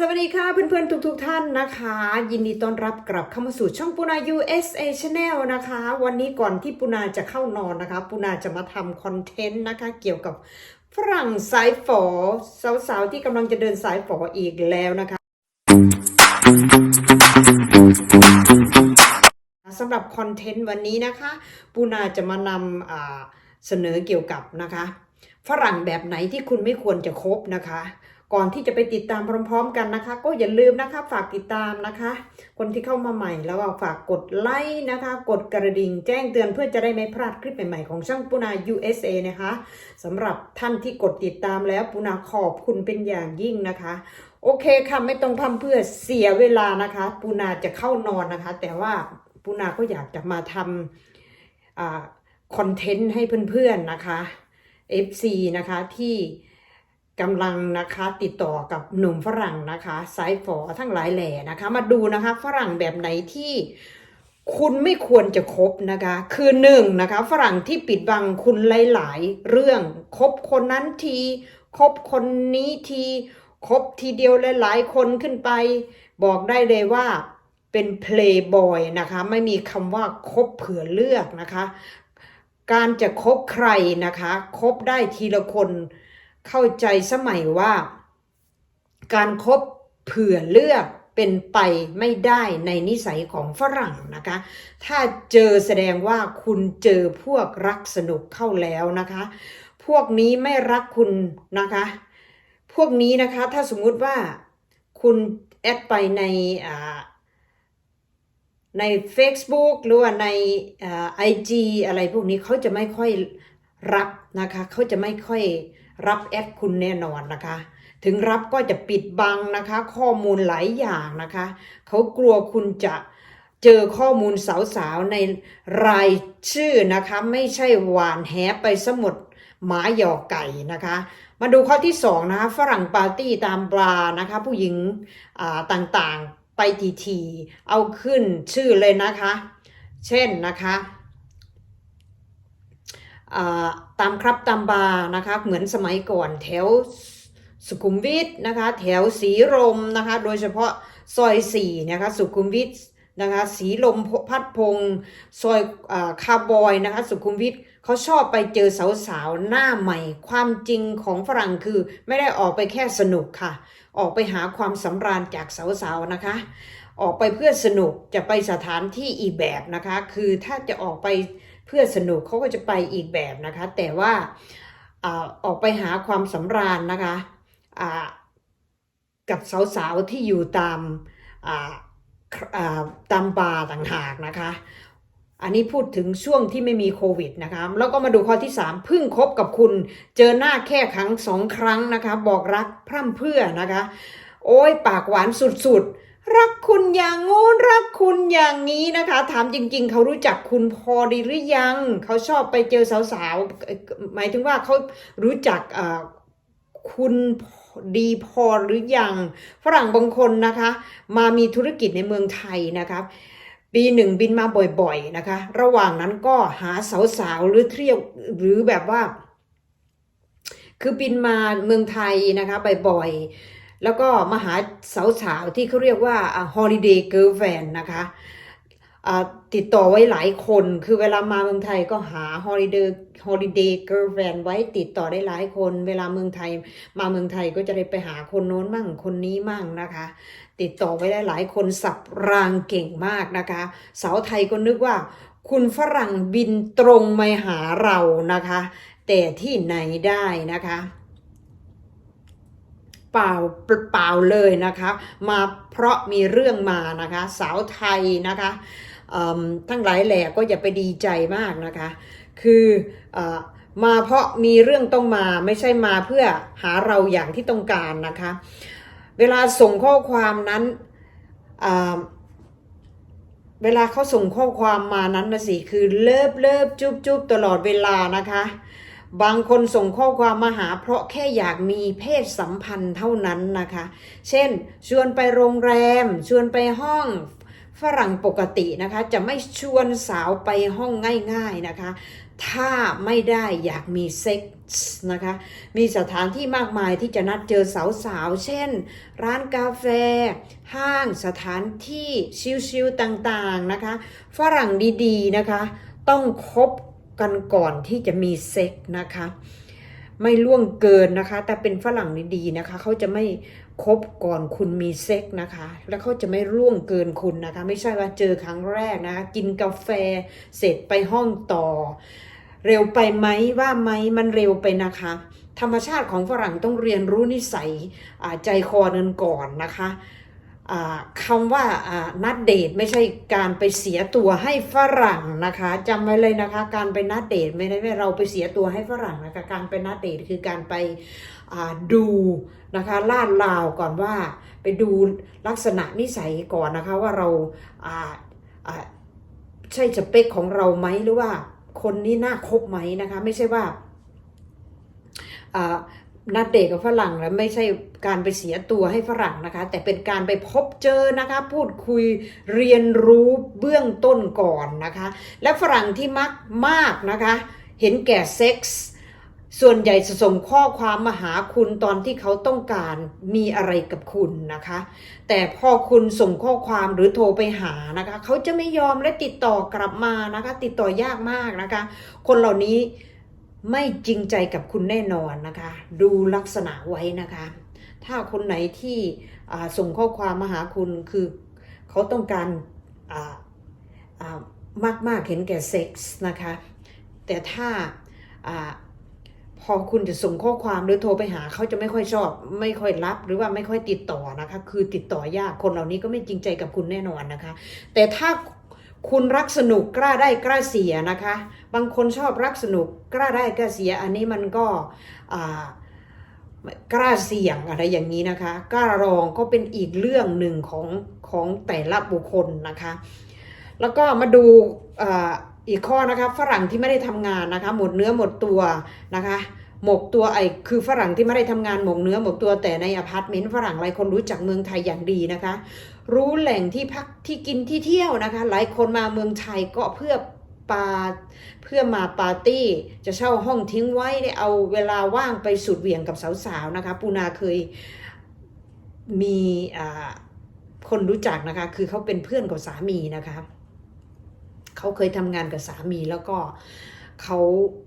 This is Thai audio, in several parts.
สวัสดีค่ะเพื่อนๆ ทุกๆท่านนะคะ ยินดีต้อนรับกลับเข้ามาสู่ช่องปูนา USA Channel นะคะ วันนี้ก่อนที่ปูนาจะเข้านอนนะคะปูนาจะมาทำคอนเทนต์นะคะ เกี่ยวกับฝรั่งสายฝอสาวๆที่กำลังจะเดินสายฝออีกแล้วนะคะสำหรับคอนเทนต์วันนี้นะคะปูนาจะมานำเสนอเกี่ยวกับนะคะ ฝรั่งแบบไหนที่คุณไม่ควรจะคบนะคะ ก่อนที่จะไปติดตามพร้อม ๆ กันนะคะ ก็อย่าลืมนะคะฝากติดตามนะคะ คนที่เข้ามาใหม่แล้วก็ฝากกดไลค์นะคะ กดกระดิ่งแจ้งเตือนเพื่อจะได้ไม่พลาดคลิปใหม่ๆของช่างปูนา USA นะคะสำหรับท่านที่กดติดตามแล้วปูนาขอบคุณเป็นอย่างยิ่งนะคะโอเคค่ะไม่ต้องพำเพื่อเสียเวลานะคะ ปูนาจะเข้านอนนะคะ แต่ว่าปูนาก็อยากจะมาทำอ่าคอนเทนต์ให้เพื่อนๆนะคะ FC นะคะที่กำลังนะคะติดต่อกับหนุ่มฝรั่งนะคะสายฝอทั้งหลายแหล่นะคะ มาดูนะคะฝรั่งแบบไหนที่คุณไม่ควรจะคบนะคะ คือหนึ่งนะคะฝรั่งที่ปิดบังคุณหลาย ๆ เรื่องคบคนนั้นทีคบคนนี้ทีคบทีเดียวหลาย ๆ คนขึ้นไป บอกได้เลยว่าเป็นเพลย์บอยนะคะ ไม่มีคำว่าคบเผื่อเลือกนะคะ การจะคบใครนะคะคบได้ทีละคนเข้าใจสมัยว่า การครบเผื่อเลือกเป็นไปไม่ได้ในนิสัยของฝรั่งนะคะ ถ้าเจอแสดงว่าคุณเจอพวกรักสนุกเข้าแล้วนะคะ พวกนี้ไม่รักคุณนะคะ พวกนี้นะคะถ้าสมมุติว่าคุณแอดไปในอ่า ใน Facebook หรือว่าในไอจีอะไรพวกนี้เขาจะไม่ค่อยรับนะคะเขาจะไม่ค่อยรับแอดคุณแน่นอนนะคะ ถึงรับก็จะปิดบังนะคะ ข้อมูลหลายอย่างนะคะเขากลัวคุณจะเจอข้อมูลสาวๆในรายชื่อนะคะ ไม่ใช่หวานแหไปสมุดหมาหยอกไก่นะคะ มาดูข้อที่สองนะคะฝรั่งปาร์ตี้ตามบาร์นะคะ ผู้หญิงต่างๆ ไปทีทีเอาขึ้นชื่อเลยนะคะ เช่นนะคะตามครับตามบาร์นะคะเหมือนสมัยก่อนแถวสุขุมวิทนะคะแถวสีลมนะคะโดยเฉพาะซอยสี่นะคะสุขุมวิทนะคะสีลมพัดพงศ์ซอยอคาร์บอยนะคะสุขุมวิท เขาชอบไปเจอสาวๆหน้าใหม่ ความจริงของฝรั่งคือ ไม่ได้ออกไปแค่สนุกค่ะ ออกไปหาความสำราญจากสาวๆนะคะ ออกไปเพื่อสนุกจะไปสถานที่อีกแบบนะคะ คือถ้าจะออกไปเพื่อสนุกเขาก็จะไปอีกแบบนะคะ แต่ว่าออกไปหาความสำราญนะคะกับสาวๆที่อยู่ตามตามบาร์ต่างหากนะคะ อันนี้พูดถึงช่วงที่ไม่มีโควิดนะคะแล้วก็มาดูข้อที่ 3พิ่งคบกับคุณ เจอหน้าแค่ครั้งสองครั้งนะคะ บอกรักพร่ำเพื่อนะคะ โอ้ยปากหวานสุดๆ รักคุณอย่างงู้นรักคุณอย่างนี้นะคะ ถามจริงๆ เขารู้จักคุณพอดีหรือยัง เขาชอบไปเจอสาวๆ หมายถึงว่าเขารู้จักคุณดีพอหรือยัง ฝรั่งบางคนนะคะ มามีธุรกิจในเมืองไทยนะคะ ปีหนึ่งบินมาบ่อยๆนะคะ ระหว่างนั้นก็หาสาวๆหรือเที่ยวหรือแบบว่า คือบินมาเมืองไทยนะคะบ่อยๆแล้วก็มาหาสาวๆที่เขาเรียกว่า holiday girlfriend นะคะ ติดต่อไว้หลายคน คือเวลามาเมืองไทยก็หา holiday holiday girlfriend ไว้ติดต่อได้หลายคน เวลาเมืองไทย มาเมืองไทยก็จะได้ไปหาคนโน้นมั่งคนนี้มั่งนะคะ ติดต่อไว้ได้หลายคนสับรางเก่งมากนะคะ สาวไทยก็นึกว่า คุณฝรั่งบินตรงมาหาเรานะคะ แต่ที่ไหนได้นะคะเปล่าเปล่าเลยนะคะ มาเพราะมีเรื่องมานะคะ สาวไทยนะคะ ทั้งหลายแหล่ก็อย่าไปดีใจมากนะคะ คืออมาเพราะมีเรื่องต้องมาไม่ใช่มาเพื่อหาเราอย่างที่ต้องการนะคะ เวลาส่งข้อความนั้นเวลาเขาส่งข้อความมานั้นนะสิคือเลิฟเลิฟจุ๊บจุ๊บตลอดเวลานะคะ บางคนส่งข้อความมาหา เพราะแค่อยากมีเพศสัมพันธ์เท่านั้นนะคะ เช่น ชวนไปโรงแรม ชวนไปห้อง ฝรั่งปกตินะคะจะไม่ชวนสาวไปห้องง่ายๆนะคะ ถ้าไม่ได้อยากมีเซ็กส์นะคะ มีสถานที่มากมายที่จะนัดเจอสาวๆ เช่น ร้านกาแฟ ห้างสถานที่ชิลๆต่างๆนะคะ ฝรั่งดีๆนะคะ ต้องคบกันก่อนที่จะมีเซ็กส์นะคะ ไม่ล่วงเกินนะคะ แต่เป็นฝรั่งดีๆนะคะ เขาจะไม่ คบก่อนคุณมีเซ็กส์นะคะ แล้วเขาจะไม่ล่วงเกินคุณนะคะ ไม่ใช่ว่าเจอครั้งแรกนะคะกินกาแฟเสร็จไปห้องต่อ เร็วไปไหมว่าไหมมันเร็วไปนะคะ ธรรมชาติของฝรั่งต้องเรียนรู้นิสัยใจคอกันก่อนนะคะอ่าคำว่านัดเดทไม่ใช่การไปเสียตัวให้ฝรั่งนะคะจำไว้เลยนะคะ การไปนัดเดทไม่ได้ว่เราไปเสียตัวให้ฝรั่งนะคะ การไปนัดเดทคือการไป ดูนะคะลาดลาวก่อนว่าไปดูลักษณะนิสัยก่อนนะคะว่าเราใช่สเปคของเราไหมหรือว่าคนนี้น่าคบไหมนะคะ ไม่ใช่ว่าอ่านัดเดทกับฝรั่งแล้วไม่ใช่การไปเสียตัวให้ฝรั่งนะคะ แต่เป็นการไปพบเจอนะคะ พูดคุยเรียนรู้เบื้องต้นก่อนนะคะ และฝรั่งที่มักมากนะคะ เห็นแก่เซ็กส์ ส่วนใหญ่จะส่งข้อความมาหาคุณตอนที่เขาต้องการมีอะไรกับคุณนะคะ แต่พอคุณส่งข้อความหรือโทรไปหานะคะ เขาจะไม่ยอมและติดต่อกลับมานะคะ ติดต่อยากมากนะคะ คนเหล่านี้ไม่จริงใจกับคุณแน่นอนนะคะ ดูลักษณะไว้นะคะ ถ้าคนไหนที่ส่งข้อความมาหาคุณคือเขาต้องการอ่าอ่ามากๆเห็นแก่เซ็กส์นะคะ แต่ถ้า อาพอคุณจะส่งข้อความหรือโทรไปหาเขาจะไม่ค่อยชอบ ไม่ค่อยรับหรือว่าไม่ค่อยติดต่อนะคะ คือติดต่อยากคนเหล่านี้ก็ไม่จริงใจกับคุณแน่นอนนะคะ แต่ถ้าคุณรักสนุกกล้าได้กล้าเสียนะคะ บางคนชอบรักสนุกกล้าได้กล้าเสีย อันนี้มันก็อ่ากล้าเสี่ยงอะไรอย่างนี้นะคะกล้าลองก็เป็นอีกเรื่องหนึ่งของของแต่ละบุคคลนะคะ แล้วก็มาดู อีกข้อนะคะฝรั่งที่ไม่ได้ทำงานนะคะ หมดเนื้อหมดตัวนะคะ หมกตัวไอคือฝรั่งที่ไม่ได้ทำงานหมกเนื้อหมกตัวแต่ในอพาร์ตเมนต์ฝรั่งหลายคนรู้จักเมืองไทยอย่างดีนะคะ รู้แหล่งที่พักที่กินที่เที่ยวนะคะ หลายคนมาเมืองไทยก็เพื่อปาเพื่อมาปาร์ตี้จะเช่าห้องทิ้งไว้ได้เอาเวลาว่างไปสุดเหวี่ยงกับสาวๆนะคะ ปูนาเคยมีอ่าคนรู้จักนะคะ คือเขาเป็นเพื่อนกับสามีนะคะ เขาเคยทำงานกับสามีแล้วก็เขา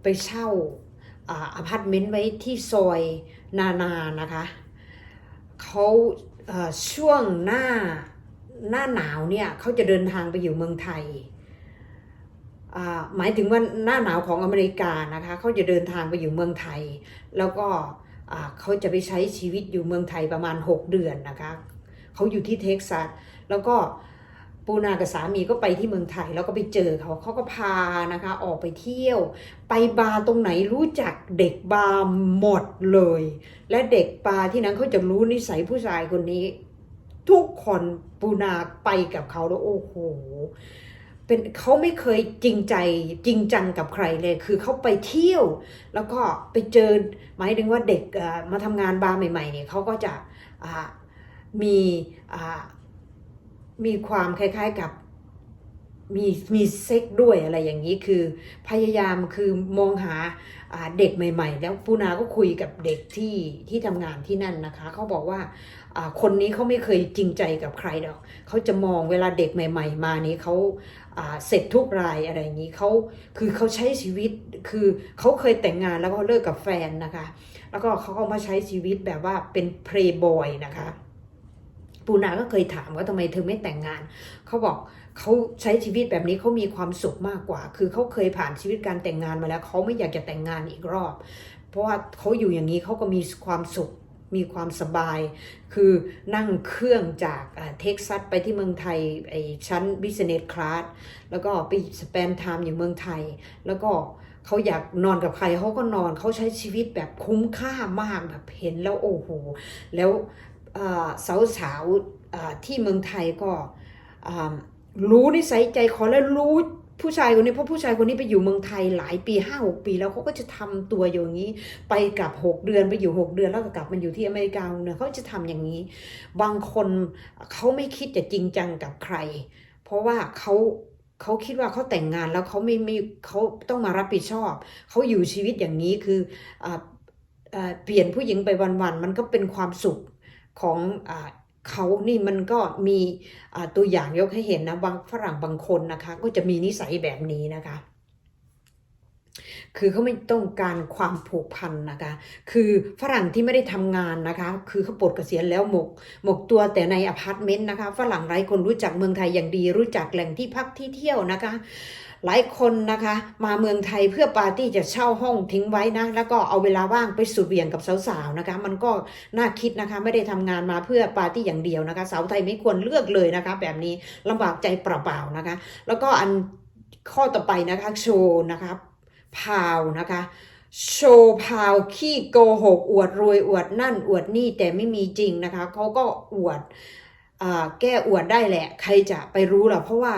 ไปเช่าอาพาร์ตเมนต์ไว้ที่ซอยนานานะคะเขาช่วงหน้าหน้าหนาวเนี่ยเขาจะเดินทางไปอยู่เมืองไทยหมายถึงว่าหน้าหนาวของอเมริกานะคะเขาจะเดินทางไปอยู่เมืองไทย แล้วก็เขาจะไปใช้ชีวิตอยู่เมืองไทยประมาณ 6 เดือนนะคะเขาอยู่ที่เท็กซัสแล้วก็ ปูนากับสามีก็ไปที่เมืองไทยแล้วก็ไปเจอเขาเขาก็พานะคะ ออกไปเที่ยว ไปบาร์ตรงไหนรู้จักเด็กบาร์หมดเลย และเด็กบาร์ที่นั้นเขาจะรู้นิสัยผู้ชายคนนี้ ทุกคนปูนาไปกับเขาแล้วโอ้โหเป็นเขาไม่เคยจริงใจจริงจังกับใครเลย คือเขาไปเที่ยว แล้วก็ไปเจอหมายถึงว่าเด็กมาทำงานบาร์ใหม่ๆเนี่ยเขาก็จะมีอ่า มีความคล้ายๆกับมีมีเซ็กด้วยอะไรอย่างนี้คือพยายามคือมองหาเด็กใหม่ ๆ แล้วปูนาก็คุยกับเด็กที่ที่ทำงานที่นั่นนะคะเขาบอกว่าคนนี้เขาไม่เคยจริงใจกับใครหรอกเขาจะมองเวลาเด็กใหม่ ๆ มานี้เขาอ่าเสร็จทุกรายอะไรอย่างนี้เขาคือเขาใช้ชีวิตคือเขาเคยแต่งงานแล้วก็เลิกกับแฟนนะคะ แล้วก็เขาก็มาใช้ชีวิตแบบว่าเป็นเพลย์บอยนะคะ ปูนาก็เคยถามว่าทำไมเธอไม่แต่งงาน เขาบอกเขาใช้ชีวิตแบบนี้เขามีความสุขมากกว่า คือเขาเคยผ่านชีวิตการแต่งงานมาแล้วเขาไม่อยากจะแต่งงานอีกรอบ เพราะว่าเขาอยู่อย่างนี้เขาก็มีความสุขมีความสบาย คือนั่งเครื่องจากเท็กซัสไปที่เมืองไทยไอชั้น business class แล้วก็ไปสเปนไทม์อยู่เมืองไทย แล้วก็เขาอยากนอนกับใครเขาก็นอนเขาใช้ชีวิตแบบคุ้มค่ามากแบบเห็นแล้วโอ้โห แล้ว สาวสาวๆที่เมืองไทยก็รู้นิสัยใจคอและรู้ผู้ชายคนนี้เพราะผู้ชายคนนี้ไปอยู่เมืองไทยหลายปีห้าหกปี แล้วเขาก็จะทำตัวอย่างนี้ ไปกลับหกเดือนไปอยู่หกเดือนแล้วก็กลับมาอยู่ที่อเมริกาเนี่ยเขาจะทำอย่างนี้ บางคนเขาไม่คิดจะจริงจังกับใคร เพราะว่าเขาเขาคิดว่าเขาแต่งงานแล้วเขาไม่ไม่เขาต้องมารับผิดชอบเขาอยู่ชีวิตอย่างนี้คืออเปลี่ยนผู้หญิงไปวันๆมันก็เป็นความสุข ของอ่าเขานี่มันก็มีตัวอย่างยกให้เห็นนะบางฝรั่งบางคนนะคะ ก็จะมีนิสัยแบบนี้นะคะ คือเขาไม่ต้องการความผูกพันนะคะ คือฝรั่งที่ไม่ได้ทำงานนะคะ คือเขาปลดเกษียณแล้วหมก หมกตัวแต่ในอพาร์ตเมนต์นะคะ ฝรั่งหลายคนรู้จักเมืองไทยอย่างดี รู้จักแหล่งที่พักที่เที่ยวนะคะ หลายคนนะคะ มาเมืองไทยเพื่อปาร์ตี้จะเช่าห้องทิ้งไว้นะ แล้วก็เอาเวลาว่างไปสุดเหวี่ยงกับสาวๆนะคะ มันก็น่าคิดนะคะ ไม่ได้ทำงานมาเพื่อปาร์ตี้อย่างเดียวนะคะ สาวไทยไม่ควรเลือกเลยนะคะ แบบนี้ลำบากใจเปล่าๆนะคะ แล้วก็อันข้อต่อไปนะคะโชว์นะคะพาวนะคะโชว์พาวขี้โกหก อวดรวยอวดนั่นอวดนี่แต่ไม่มีจริงนะคะเขาก็อวดแก้อวดได้แหละ ใครจะไปรู้ล่ะเพราะว่า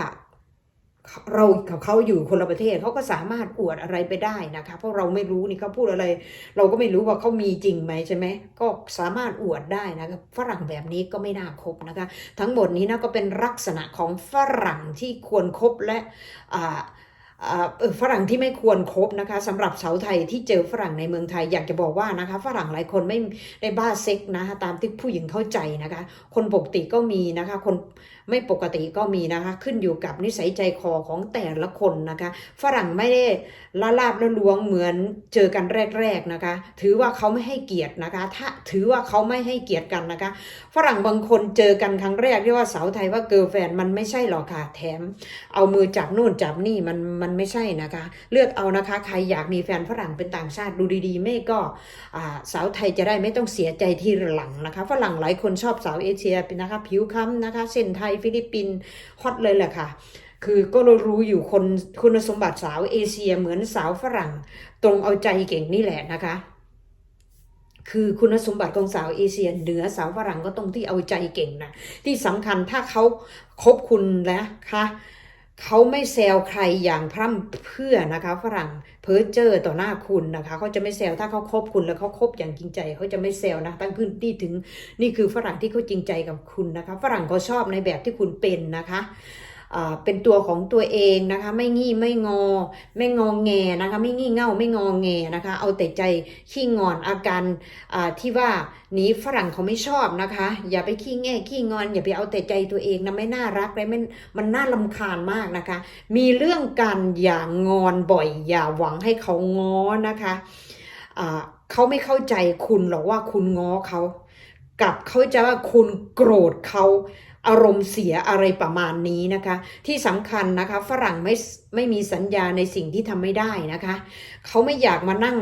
เรากับเขาอยู่คนละประเทศเขาก็สามารถอวดอะไรไปได้นะคะ เพราะเราไม่รู้นี่เขาพูดอะไร เราก็ไม่รู้ว่าเขามีจริงไหมใช่ไหมก็สามารถอวดได้นะคะฝรั่งแบบนี้ก็ไม่น่าคบนะคะ ทั้งหมดนี้นะก็เป็นลักษณะของฝรั่งที่ควรคบและอ่า ฝรั่งที่ไม่ควรครบนะคะสำหรับสาวไทยที่เจอฝรั่งในเมืองไทยอยากจะบอกว่านะคะ ฝรั่งหลายคนไม่ได้บ้าเซ็กนะคะตามที่ผู้หญิงเข้าใจนะคะ คนปกติก็มีนะคะ คนไม่ปกติก็มีนะคะ ขึ้นอยู่กับนิสัยใจคอของแต่ละคนนะคะ ฝรั่งไม่ได้ละลาบละลวงเหมือนเจอกันแรก ๆนะคะ ถือว่าเขาไม่ให้เกียรตินะคะ ถ้าถือว่าเขาไม่ให้เกียรติกันนะคะ ฝรั่งบางคนเจอกันครั้งแรกเรียกว่าสาวไทยว่าเกิร์ลแฟนมันไม่ใช่หรอกค่ะแถม เอามือจับนู่นจับนี่มันมันไม่ใช่นะคะ เลือกเอานะคะ ใครอยากมีแฟนฝรั่งเป็นต่างชาติดูดีๆ ไม่ก็สาวไทยจะได้ไม่ต้องเสียใจทีหลังนะคะฝรั่งหลายคนชอบสาวเอเชียเป็นนะคะ ผิวค้ำนะคะเส้นไทยฟิลิปปินส์ฮอตเลยแหละค่ะคือก็รู้อยู่คนคุณสมบัติสาวเอเชียเหมือนสาวฝรั่ง ตรงเอาใจเก่งนี่แหละนะคะคือคุณสมบัติของสาวเอเชียเหนือสาวฝรั่งก็ตรงที่เอาใจเก่งนะที่สำคัญถ้าเขาคบคุณนะคะ เขาไม่แซวใครอย่างพร่ำเพื่อนะคะฝรั่งเพ้อเจ้อต่อหน้าคุณนะคะเขาจะไม่แซวถ้าเขาคบคุณแล้วเขาคบอย่างจริงใจเขาจะไม่แซวนะตั้งพื้นที่ถึงนี่คือฝรั่งที่เขาจริงใจกับคุณนะคะ ฝรั่งเขาชอบในแบบที่คุณเป็นนะคะ เป็นตัวของตัวเองนะคะ ไม่งี่ไม่งอ ไม่งองแงนะคะ ไม่งี่เง่าไม่งองแงนะคะ เอาแต่ใจขี้งอนอาการที่ว่านี้ฝรั่งเขาไม่ชอบนะคะ อย่าไปขี้แง่ขี้งอน อย่าไปเอาแต่ใจตัวเองนะไม่น่ารักเลยมันมันน่าลำคาญมากนะคะ มีเรื่องกันอย่างงอนบ่อย อย่าหวังให้เขาง้อนะคะเขาไม่เข้าใจคุณหรอกว่าคุณง้อเขากลับเขาใจะว่าคุณโกรธเขา อารมณ์เสียอะไรประมาณนี้นะคะ ที่สำคัญนะคะฝรั่งไม่ไม่มีสัญญาในสิ่งที่ทำไม่ได้นะคะ เขาไม่อยากมานั่ง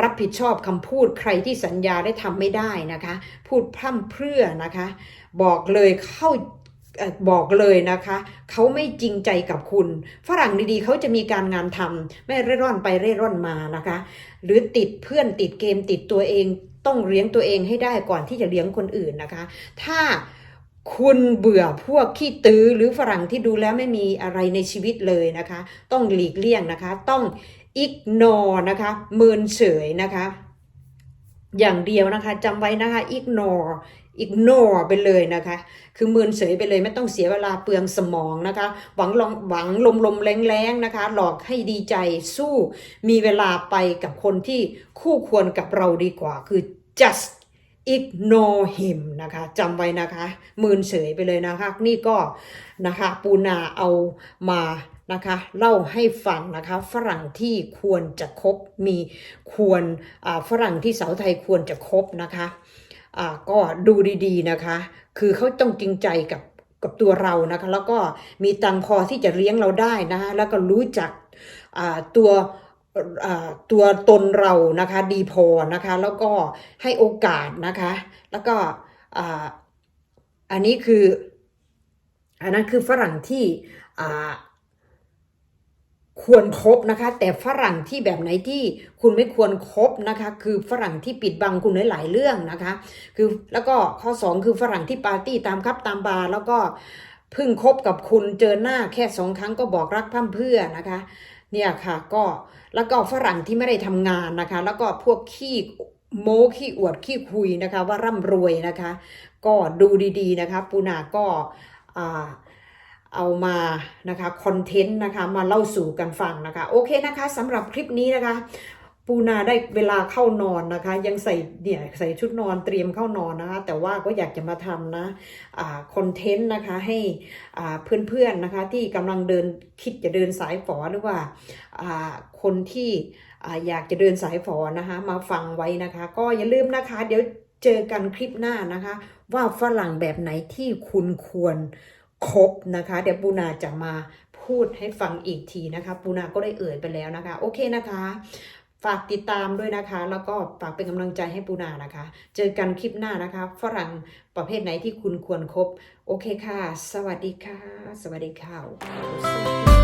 รับผิดชอบคำพูดใครที่สัญญาได้ทำไม่ได้นะคะ พูดพร่ำเพรื่อนะคะ บอกเลยเข้าบอกเลยนะคะ เขาไม่จริงใจกับคุณ ฝรั่งดีๆ เขาจะมีการงานทำไม่เร่ร่อนไปเร่ร่อนมานะคะ หรือติดเพื่อนติดเกมติดตัวเอง ต้องเลี้ยงตัวเองให้ได้ก่อนที่จะเลี้ยงคนอื่นนะคะ ถ้า คุณเบื่อพวกขี้ตื้อหรือฝรั่งที่ดูแล้วไม่มีอะไรในชีวิตเลยนะคะ ต้องหลีกเลี่ยงนะคะ ต้อง ignore นะคะเมินเฉยนะคะ อย่างเดียวนะคะจำไว้นะคะ ignore ignore ไปเลยนะคะ คือเมินเฉยไปเลยไม่ต้องเสียเวลาเปลืองสมองนะคะ หวังลองหวังลมลมแรงแรงๆนะคะ หลอกให้ดีใจสู้ มีเวลาไปกับคนที่คู่ควรกับเราดีกว่า คือ just ignore him นะคะจำไว้นะคะมืนเฉยไปเลยนะคะ นี่ก็นะคะปูนาเอามานะคะเล่าให้ฟังนะคะฝรั่งที่ควรจะคบมีควรฝรั่งที่สาวไทยควรจะคบนะคะก็ดูดีๆนะคะ คือเขาต้องจริงใจกับกับตัวเรานะคะ แล้วก็มีตังพอที่จะเลี้ยงเราได้นะคะแล้วก็รู้จักตัว ตัวตนเรานะคะดีพอนะคะแล้วก็ให้โอกาสนะคะแล้วก็อันนี้คืออันนั้นคือฝรั่งที่ควรครบนะคะ แต่ฝรั่งที่แบบไหนที่คุณไม่ควรครบนะคะ คือฝรั่งที่ปิดบังคุณหลายเรื่องนะคะ คือแล้วก็ข้อสองคือฝรั่งที่ปาร์ตี้ตามครับตามบาร์แล้วก็เพิ่งคบกับคุณเจอหน้าแค่สองครั้งก็บอกรักพร่ำเพื่อนะคะ เนี่ยค่ะก็ แล้วก็ฝรั่งที่ไม่ได้ทำงานนะคะ แล้วก็พวกขี้โม้ขี้อวดขี้คุยนะคะ ว่าร่ำรวยนะคะ ก็ดูดีๆนะคะปูนาก็เอามานะคะคอนเทนต์นะคะมาเล่าสู่กันฟังนะคะ โอเคนะคะสำหรับคลิปนี้นะคะ ปูนาได้เวลาเข้านอนนะคะ ยังใส่เนี่ยใส่ชุดนอนเตรียมเข้านอนนะคะ แต่ว่าก็อยากจะมาทำนะคอนเทนต์นะคะให้อ่าเพื่อนๆนะคะที่กำลังเดินคิดจะเดินสายฝอหรือว่าคนที่อ่าอยากจะเดินสายฝอนะคะ มาฟังไว้นะคะ ก็อย่าลืมนะคะ เดี๋ยวเจอกันคลิปหน้านะคะ ว่าฝรั่งแบบไหนที่คุณควรคบนะคะ เดี๋ยวปูนาจะมาพูดให้ฟังอีกทีนะคะ ปูนาก็ได้เอ่ยไปแล้วนะคะ โอเคนะคะ ฝากติดตามด้วยนะคะ แล้วก็ฝากเป็นกำลังใจให้ปูนานะคะ เจอกันคลิปหน้านะคะ ฝรั่งประเภทไหนที่คุณควรครบ โอเคค่ะ สวัสดีค่ะ สวัสดีค่ะ